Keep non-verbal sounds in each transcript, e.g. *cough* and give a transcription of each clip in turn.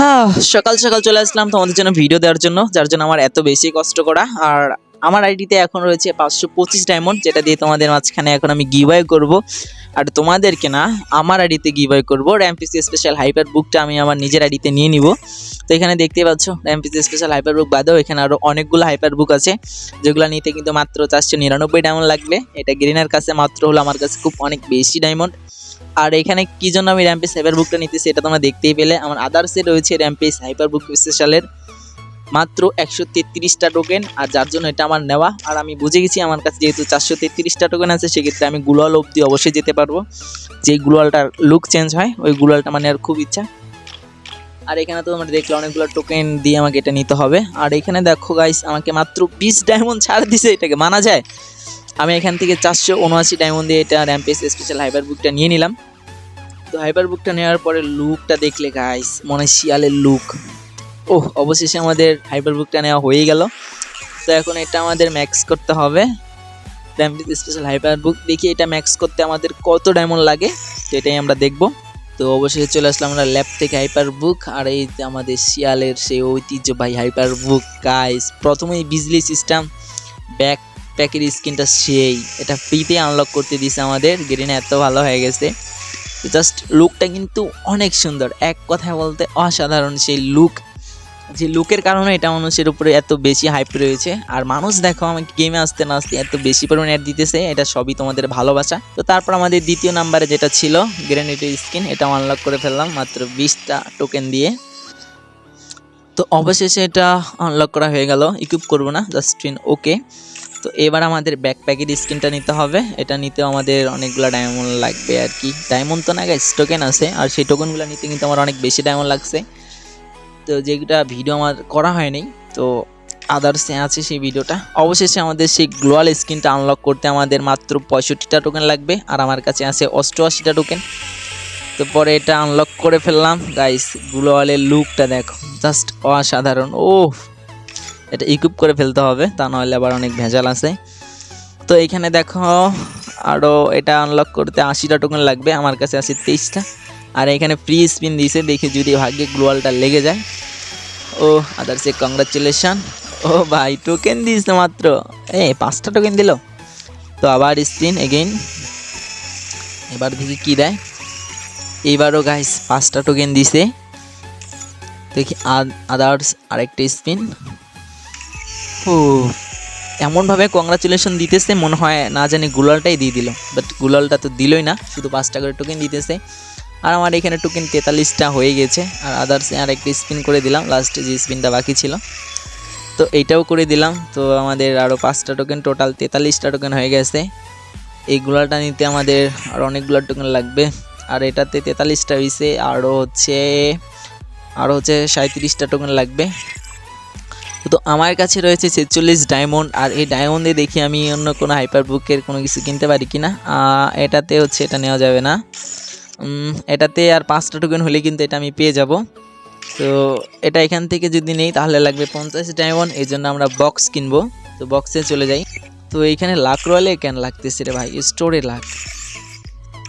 হ্যাঁ। সকাল সকাল চলে আসলাম তোমাদের জন্য ভিডিও দেওয়ার জন্য, যার জন্য আমার এত বেশি কষ্ট করা। আর আমার আইডিতে এখন রয়েছে পাঁচশো পঁচিশ ডায়মন্ড যেটা দিয়ে তোমাদের মাঝখানে এখন আমি গিভওয়ে করব। আর তোমাদেরকে না, আমার আইডিতে গিভওয়ে করব। র্যাম্পিসি স্পেশাল হাইপার বুকটা আমি আমার নিজের আইডিতে নিয়ে নিব। তো এখানে দেখতেই পাচ্ছ র্যাম্পিসি স্পেশাল হাইপার বুক বাদেও এখানে আরও অনেকগুলো হাইপার বুক আছে, যেগুলো নিতে কিন্তু মাত্র চারশো নিরানব্বই ডায়মন্ড লাগবে। এটা গ্রিনের কাছে মাত্র হলো আমার কাছে খুব অনেক বেশি ডায়মন্ড আর এখানে কি জন্য আমি র্যাম্পেস হাইপার বুকটা নিতেছি এটা তোমরা দেখতেই পেলে। আমার আদার্সে রয়েছে র্যাম্পেস হাইপার বুক স্পেশালের মাত্র একশো তেত্রিশটা টোকেন আর যার জন্য এটা আমার নেওয়া। আর আমি বুঝে গেছি আমার কাছে যেহেতু চারশো তেত্রিশটা টোকেন আছে, সেক্ষেত্রে আমি গুলাল অবধি অবশ্যই যেতে পারব। যেই গুলালটার লুক চেঞ্জ হয়, ওই গুলালটা মানে আর খুব ইচ্ছা। আর এখানে তো তোমরা দেখলে অনেকগুলো টোকেন দিয়ে আমাকে এটা নিতে হবে। আর এখানে দেখো গাইস আমাকে মাত্র বিশ ডায়মন্ড ছাড় দিছে, এটাকে মানা যায়? আমি এখান থেকে চারশো উনআশি ডায়মন্ড দিয়ে এটা র্যাম্পেস স্পেশাল হাইপার বুকটা নিয়ে নিলাম। তো হাইপার বুকটা নেওয়ার পরে লুকটা দেখলে গাইস মনে শিয়ালের লুক ও অবশেষে আমাদের হাইপার বুকটা নেওয়া হয়ে গেল। তো এখন এটা আমাদের ম্যাক্স করতে হবে। র্যাম্পেস স্পেশাল হাইপার বুক দেখি এটা ম্যাক্স করতে আমাদের কত ডায়মন্ড লাগে, তো এটাই আমরা দেখব। তো অবশেষে চলে আসলাম আমরা ল্যাব থেকে হাইপার বুক আর এই আমাদের শিয়ালের সেই ঐতিহ্যবাহী হাইপার বুক গাইস প্রথমেই বিজলি সিস্টেম ব্যাক প্যাকের স্কিনটা সেই। এটা ফ্রিতে আনলক করতে দিছে আমাদের। গ্রিনে এত ভালো হয়ে গেছে। জাস্ট লুকটা কিন্তু অনেক সুন্দর। এক কথায় বলতে অসাধারণ সেই লুক যে লুকের কারণে এটা মানুষের উপরে এত বেশি হাইপ রয়েছে। আর মানুষ দেখো আমাকে গেমে আসতে না আসতে এত বেশি পরিমাণে অ্যাড দিতেছে। এটা সবই তোমাদের ভালোবাসা। তো তারপর আমাদের দ্বিতীয় নাম্বারে যেটা ছিল গ্রেনেডের স্কিন এটা আনলক করে ফেললাম মাত্র বিশটা টোকেন দিয়ে। তো অবশেষে এটা আনলক করা হয়ে গেল। ইকুইপ করব না জাস্ট স্ক্রিন ওকে তো এবার আমাদের ব্যাকপ্যাকের স্কিনটা নিতে হবে। এটা নিতেও আমাদের অনেকগুলো ডায়মন্ড লাগবে আর কি। ডায়মন্ড তো না গাইস টোকেন আছে। আর সেই টোকেনগুলো নিতে কিন্তু আমার অনেক বেশি ডায়মন্ড লাগছে। তো যেটা ভিডিও আমার করা হয়নি, তো আদার্সে আছে সেই ভিডিওটা অবশেষে আমাদের সেই গ্লোয়াল স্কিনটা আনলক করতে আমাদের মাত্র পঁয়ষট্টিটা টোকেন লাগবে। আর আমার কাছে আছে অষ্টআশিটা টোকেন তো পরে এটা আনলক করে ফেললাম। গাইস গ্লোয়ালের লুকটা দেখো। জাস্ট অসাধারণ। ও এটা ইকুইপ করে ফেলতে হবে, তা নাহলে আবার অনেক ভেজাল আছে। তো এইখানে দেখো আরও এটা আনলক করতে আশিটা টোকেন লাগবে, আমার কাছে আছে তেইশটা। আর এখানে ফ্রি স্পিন দিয়েছে, দেখে যদি ভাগ্যে গ্লোয়ালটা লেগে যায়। ও আদার্সে কংগ্রাচুলেশন ও ভাই টোকেন দিয়েছে মাত্র। এ, পাঁচটা টোকেন দিল। তো আবার স্পিন এগেইন এবার দেখি কী দেয়। এইবারও গাইস পাঁচটা টোকেন দিছে দেখি আদার্স আরেকটা স্পিন ও, এমনভাবে কংগ্রাচুলেশন দিতেছে, মনে হয় না জানি গুলালটাই দিয়ে দিল। বাট গুলালটা তো দিলই না, শুধু পাঁচটা করে টোকেন দিতেছে। আর আমার এখানে টোকেন তেতাল্লিশটা হয়ে গেছে, আর আদার্সে আর একটা স্পিন করে দিলাম লাস্টে যে স্পিনটা বাকি ছিল। তো এইটাও করে দিলাম, তো আমাদের আরও পাঁচটা টোকেন টোটাল তেতাল্লিশটা টোকেন হয়ে গেছে। এই গুলালটা নিতে আমাদের আর অনেকগুলো টোকেন লাগবে, আর এটাতে তেতাল্লিশটা হয়েছে আরও হচ্ছে আরও হচ্ছে সাঁত্রিশটা টোকেন লাগবে। তো আমার কাছে রয়েছে ছেচল্লিশ ডায়মন্ড, আর এই ডায়মন্ডে দেখি আমি অন্য কোনো হাইপার বুকের কোনো কিছু কিনতে পারি কি না এটাতে হচ্ছে এটা নেওয়া যাবে না। এটাতে আর পাঁচটা টোকেন হলে কিন্তু এটা আমি পেয়ে যাব। তো এটা এখান থেকে যদি নেই তাহলে লাগবে পঞ্চাশ ডায়মন্ড, এই জন্য আমরা বক্স কিনবো। তো বক্সে চলে যাই। তো এইখানে লাখ রয়েলে কেন লাগতেছে রে ভাই? স্টোরে লাখ।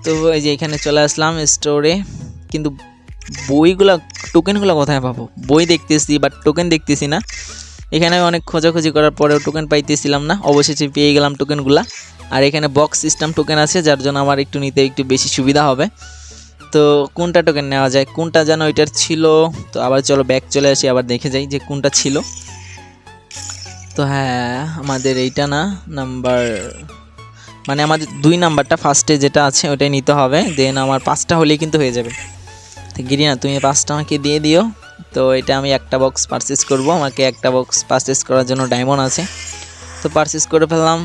তো এই যে এখানে চলে আসলাম স্টোরে কিন্তু বইগুলো টোকেনগুলো কোথায় পাবো? বই দেখতেছি বাট টোকেন দেখতেছি না। এখানে আমি অনেক খোঁজাখুঁজি করার পরেও টোকেন পাইতেছিলাম না। অবশেষে পেয়ে গেলাম টোকেনগুলা আর এখানে বক্স সিস্টেম টোকেন আছে, যার জন্য আমার একটু নিতে একটু বেশি সুবিধা হবে। তো কোনটা টোকেন নেওয়া যায়? কোনটা যেন ওইটার ছিল? তো আবার চলো ব্যাক চলে আসি, আবার দেখে যাই যে কোনটা ছিল। তো হ্যাঁ আমাদের এইটা না নাম্বার মানে আমাদের দুই নাম্বারটা ফার্স্টে যেটা আছে, ওটাই নিতে হবে। দেন আমার পাঁচটা হলেই কিন্তু হয়ে যাবে। গিরিনা, তুমি পাঁচটা আমাকে দিয়ে দিও। তো এটা আমি একটা বক্স পারচেস করব। আমাকে একটা বক্স পারচেস করার জন্য ডায়মন্ড আছে। তো পারচেস করে ফেললাম।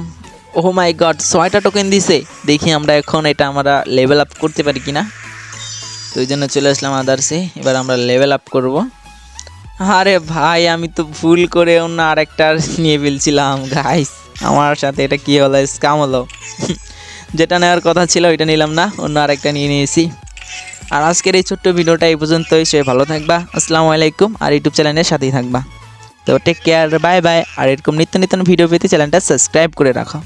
ওহো মাই গড ছয়টা টোকেন দিছে। দেখি আমরা এখন এটা আমরা লেভেল আপ করতে পারি কি না তো ওই জন্য চলে আসলাম আদার্সে এবার আমরা লেভেল আপ করব। আরে ভাই, আমি তো ভুল করে অন্য আরেকটা নিয়ে ফেলছিলাম। গাইস আমার সাথে এটা কী হলো? স্কাম হলো। *laughs* যেটা নেওয়ার কথা ছিল, ওইটা নিলাম না। অন্য আরেকটা নিয়ে নিয়েছি। আর আজকের এই ছোট্ট ভিডিওটা এই পর্যন্তই। সে ভালো থাকবা, আসসালামু আলাইকুম, আর ইউটিউব চ্যানেলের সাথেই থাকবা। তো টেক কেয়ার বাই বাই আর এরকম নিত্য নিত্য ভিডিও পেতে চ্যানেলটা সাবস্ক্রাইব করে রাখো।